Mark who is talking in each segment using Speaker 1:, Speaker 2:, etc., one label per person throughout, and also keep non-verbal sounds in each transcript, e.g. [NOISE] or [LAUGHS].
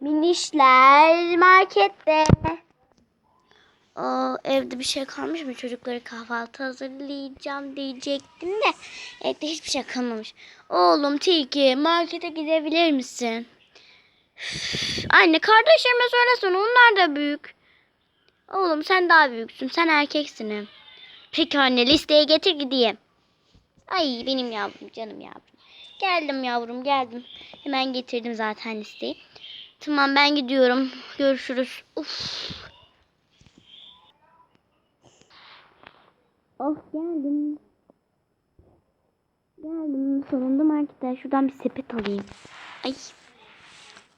Speaker 1: Minişler markette. Aa, evde bir şey kalmış mı? Çocuklara kahvaltı hazırlayacağım diyecektim de evde hiçbir şey kalmamış. Oğlum Tilki markete gidebilir misin? Anne kardeşlerime söylesene onlar da büyük. Oğlum sen daha büyüksün. Sen erkeksin. Peki anne listeye getir gideyim. Ay benim yavrum canım yavrum. Geldim yavrum geldim. Hemen getirdim zaten listeyi. Tamam ben gidiyorum. Görüşürüz. Uf. Of geldim. Geldim sonunda marketten. Şuradan bir sepet alayım. Ay.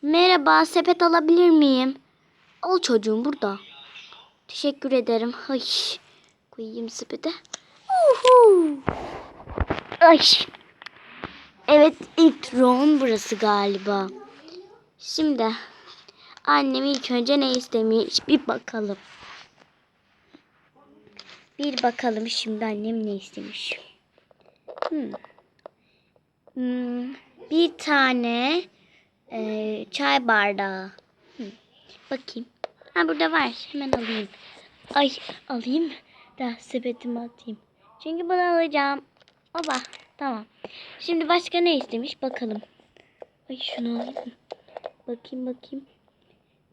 Speaker 1: Merhaba sepet alabilir miyim? Al çocuğum burada. Teşekkür ederim. Ay. Koyayım sepete. Uhu. Ay. Evet ilk round burası galiba. Şimdi annem ilk önce ne istemiş bir bakalım. Bir bakalım şimdi annem ne istemiş. Hmm. Hmm, Bir tane e, çay bardağı. Hmm. Bakayım. Ha burada var. Hemen alayım. Ay alayım da sepetime atayım. Çünkü bunu alacağım. Oba tamam. Şimdi başka ne istemiş bakalım. Ay şunu alayım. Bakayım bakayım.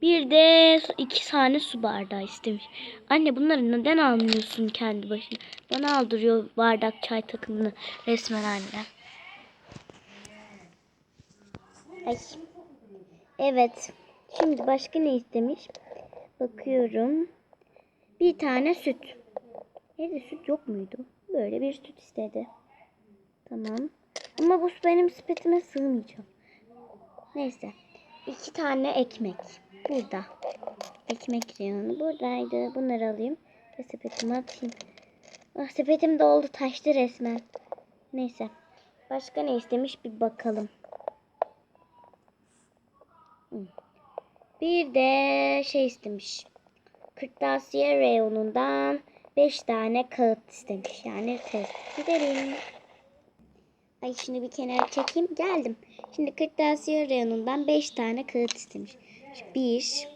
Speaker 1: Bir de iki tane su bardağı istemiş. Anne bunları neden almıyorsun kendi başına? Bana aldırıyor bardak çay takımını resmen anne. Ay. Evet. Şimdi başka ne istemiş? Bakıyorum. Bir tane süt. Evde süt yok muydu? Böyle bir süt istedi. Tamam. Ama bu benim sepetime sığmayacak. Neyse. İki tane ekmek. Burada. Ekmek reyonu buradaydı. Bunları alayım. Ve sepetime atayım. Ah, sepetim doldu taştı resmen. Neyse. Başka ne istemiş bir bakalım. Hmm. Bir de şey istemiş. Kırtasiye reyonundan 5 tane kağıt istemiş. Yani test. Gidelim. Ay şimdi bir kenara çekeyim. Geldim. Şimdi kırtasiye reyonundan 5 tane kağıt istemiş. 1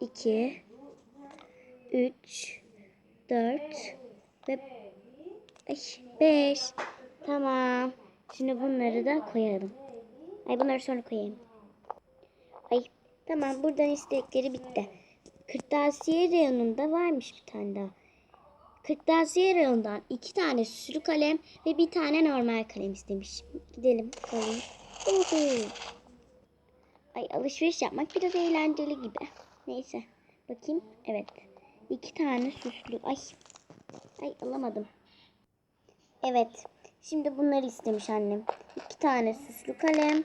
Speaker 1: 2 3 4 ve 5. Tamam. Şimdi bunları da koyalım. Ay bunları sonra koyayım. Ay tamam buradan istekleri bitti. Kırtasiye reyonunda varmış bir tane daha. Kırtasiye reyonundan iki tane süslü kalem ve bir tane normal kalem istemiş. Gidelim koyalım. Uhu. Ay alışveriş yapmak biraz eğlenceli gibi. Neyse. Bakayım. Evet. İki tane süslü. Ay. Ay alamadım. Evet. Şimdi bunları istemiş annem. İki tane süslü kalem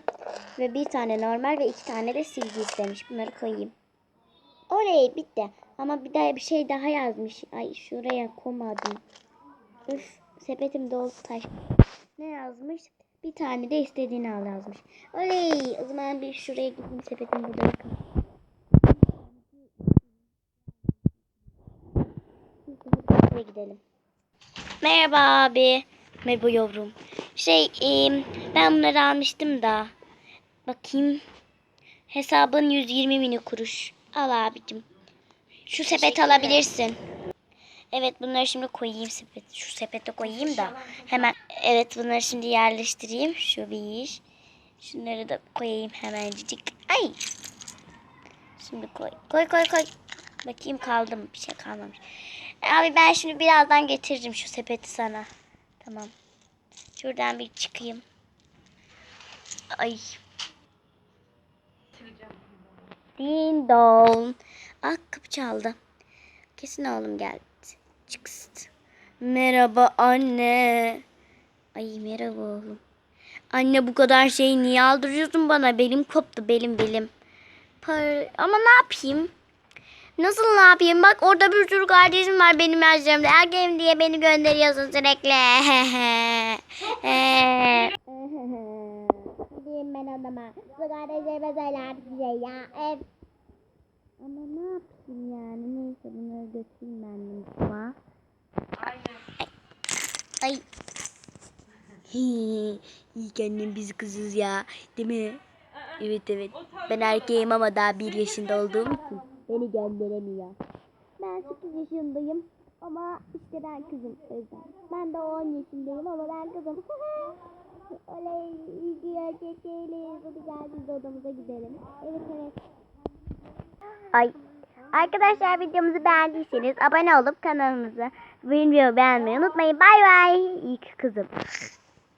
Speaker 1: ve bir tane normal ve iki tane de silgi istemiş. Bunları koyayım. Oley bitti. Ama bir daha bir şey daha yazmış. Ay şuraya koymadım. Üf sepetim dolu taş. Ne yazmış? Bir tane de istediğini al yazmış. Oley o zaman bir şuraya gideyim sepetim burada. Buraya gidelim. Merhaba abi. Merhaba yavrum. Şey em, ben bunları almıştım da. Bakayım. Hesabın 120 mini kuruş. Al abicim. Şu sepet alabilirsin. Evet bunları şimdi koyayım sepet. Şu sepete koyayım da hemen evet bunları şimdi yerleştireyim. Şu bir. Şunları da koyayım hemencik. Ay. Şimdi koy. Koy koy koy. Bakayım kaldı mı? Bir şey kalmamış. Abi ben şimdi birazdan getiririm şu sepeti sana. Tamam. Şuradan bir çıkayım. Ay. Ding dong. Çaldı. Kesin oğlum geldi. Çıkst. Merhaba anne. Ay merhaba oğlum. Anne bu kadar şeyi niye aldırıyorsun bana? Belim koptu belim belim. Par Ama ne yapayım? Nasıl ne yapayım? Bak orada bir sürü kardeşim var benim yaşlarımda. Erkeğim diye beni gönderiyorsun sürekli. [LAUGHS] Gideyim ben adama. Bu kardeşlerime söyler bir şey ya. Ev. Ama ne yapayım yani? Neyse bunları götüreyim ben mutfağa. Ay. İyi ki annem bizi kızız ya. Değil mi? Evet evet. Ben erkeğim ama daha bir yaşında olduğum için beni gönderemiyor. Ben 8 yaşındayım ama işte ben kızım Özlem. Ben de 10 yaşındayım ama ben kızım. [LAUGHS] Oley iyi erkek değiliz. Hadi gel biz de odamıza gidelim. Evet evet. Ay. Arkadaşlar videomuzu beğendiyseniz abone olup kanalımızı videoyu beğenmeyi unutmayın. Bay bay. İyi kızım.